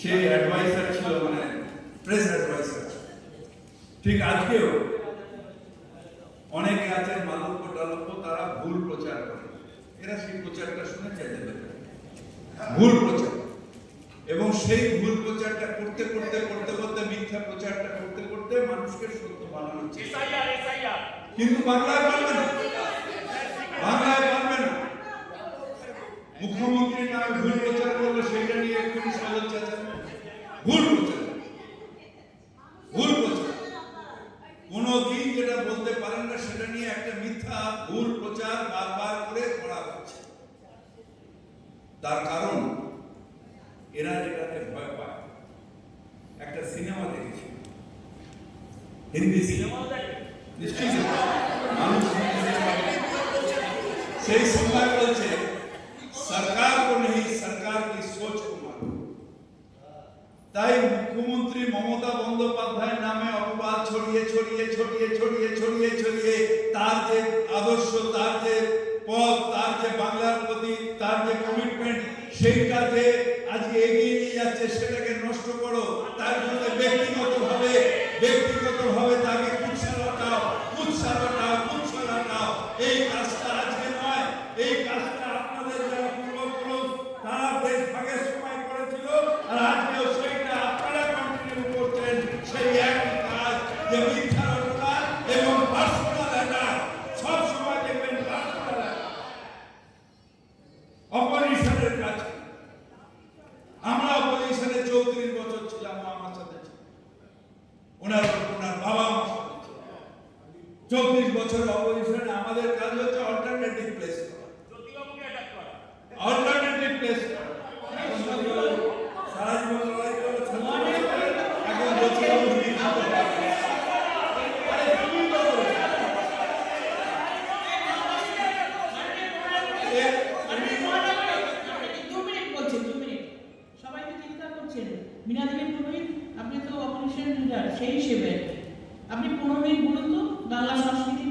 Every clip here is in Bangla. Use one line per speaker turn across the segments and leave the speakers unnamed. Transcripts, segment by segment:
সে অ্যাডভাইসার ছিল মানে প্রেস অ্যাডভাইসার ঠিক আজকেও অনেকে আছেন মালব্য টালব্য তারা ভুল প্রচার করে। এরা সেই প্রচারটা শুনে চাইতে পারে। ভুল প্রচার। এবং সেই ভুল প্রচারটা করতে করতে করতে করতে মিথ্যা প্রচারটা করতে করতে মানুষকে সত্য
এসআইআর
কিন্তু বাংলায় পারবে না। বাংলায় পারবে না। মুখ্যমন্ত্রী নামে ভুল প্রচার করল সেটা নিয়ে এক্ষুনি সদর চাচ্ছেন ভুল প্রচার ভুল প্রচার কোনদিন যেটা বলতে পারেন না সেটা নিয়ে একটা মিথ্যা ভুল প্রচার বারবার করে করা হচ্ছে তার কারণ, এরা যেটাতে ভয় পায়, একটা সিনেমা দেখেছি। হিন্দি সিনেমা? নিশ্চয়ই সেই সময় বলছে, সরকার কো নেই, সরকার কি সোচ কো মানো তাই মুখ্যমন্ত্রী মমতা বন্দ্যোপাধ্যায়ের নামে অপবাদ ছড়িয়ে ছড়িয়ে ছড়িয়ে ছড়িয়ে ছড়িয়ে ছড়িয়ে তার যে আদর্শ, তার যে পথ, তার যে বাংলার তার যে কমিটমেন্ট সেইটা যে আজকে এগিয়ে নিয়ে যাচ্ছে, সেটাকে নষ্ট করো। তার জন্য ব্যক্তিগতভাবে ব্যক্তিগতভাবে তাকে কুৎসারটাও কুৎসারটাও কুৎসারটাও এই কাজটা আজকে নয়, এই কাজটা আপনাদের আর আজকেও সেইটা সেই কাজ রচনা এবং পার্সোনাল অ্যাটাক সব সময় দেখবেন পার্সোনাল অপরিসরের কাছে আমরা অপোজিশনে চৌত্রিশ বছর ছিলাম আমার সাথে। ওনার ওনার বাবা আমার সাথে চৌত্রিশ বছর অপোজিশনে আমাদের কাজ হচ্ছে অল্টারনেটিভ প্লেস
জ্যোতিবাবুকে অ্যাটাক করা
অল্টারনেটিভ প্লেস সারা জীবন লড়াই করে ছাত্র এখন বলছি বাবু লিখিত আরে তুমি তো বলো। এ, তুমি
দু মিনিট বলছেন দু মিনিট সবাই তো চিন্তা করছেন মিনা দেবী পুরোহিত আপনি তো অপোজিশন সেই হিসেবে। আপনি পনেরো মিনিট বলুন তো বাংলা সংস্কৃতি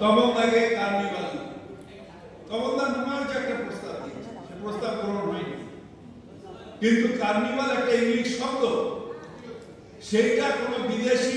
তখন তাকে কার্নিভাল তখন তার একটা প্রস্তাব প্রস্তাব গ্রহণ কিন্তু কার্নিভাল একটা ইংলিশ শব্দ, সেইটা কোনো বিদেশি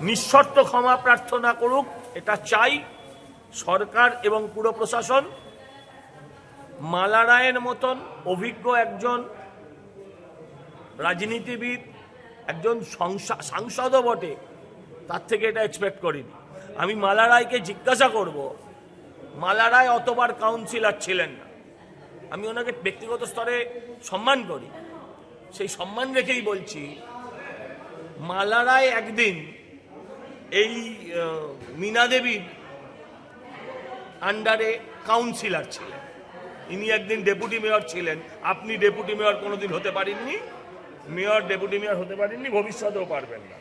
নিঃশর্ত ক্ষমা প্রার্থনা করুক, এটা চাই সরকার এবং পুরো প্রশাসন। মালা রায়ের মতন অভিজ্ঞ একজন রাজনীতিবিদ, একজন সংসা- সাংসদও বটে, তার থেকে এটা এক্সপেক্ট করিনি। আমি মালা রায়কে জিজ্ঞাসা করব, মালারায় অতবার কাউন্সিলর ছিলেন না। আমি ওনাকে ব্যক্তিগত স্তরে সম্মান করি। সেই সম্মান রেখেই বলছি, মালারায় একদিন এই মীনা দেবীর আন্ডারে কাউন্সিলর ছিলেন। ইনি একদিন ডেপুটি মেয়র ছিলেন। আপনি ডেপুটি মেয়র কোনোদিন হতে পারেননি। মেয়র ডেপুটি মেয়র হতে পারেননি, ভবিষ্যতেও পারবেন না।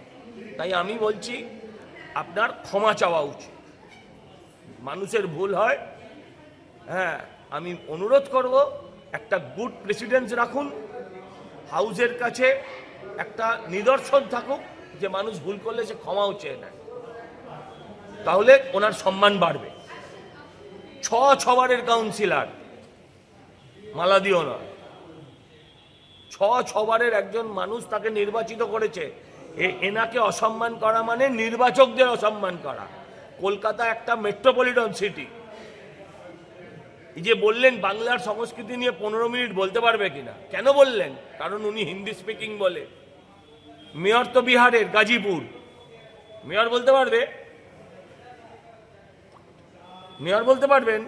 তাই আমি বলছি, আপনার ক্ষমা চাওয়া উচিত। মানুষের ভুল হয় হ্যাঁ আমি অনুরোধ করব, একটা গুড প্রেসিডেন্স রাখুন। হাউজের কাছে একটা নিদর্শন থাকুক। যে মানুষ ভুল করলে সে ক্ষমাও চেয়ে নেয়। তাহলে ওনার সম্মান বাড়বে। ছ ছবারের কাউন্সিলার মালা দিও না ছ ছবারের একজন মানুষ তাকে নির্বাচিত করেছে এনাকে অসম্মান করা মানে নির্বাচকদের অসম্মান করা। কলকাতা একটা মেট্রোপলিটন সিটি এই যে বললেন বাংলার সংস্কৃতি নিয়ে পনেরো মিনিট বলতে পারবে কিনা? কেন বললেন? কারণ উনি হিন্দি স্পিকিং বলে। মেয়র তো বিহারের গাজীপুর। মেয়র বলতে পারবে? মেয়র বলতে পারবেন?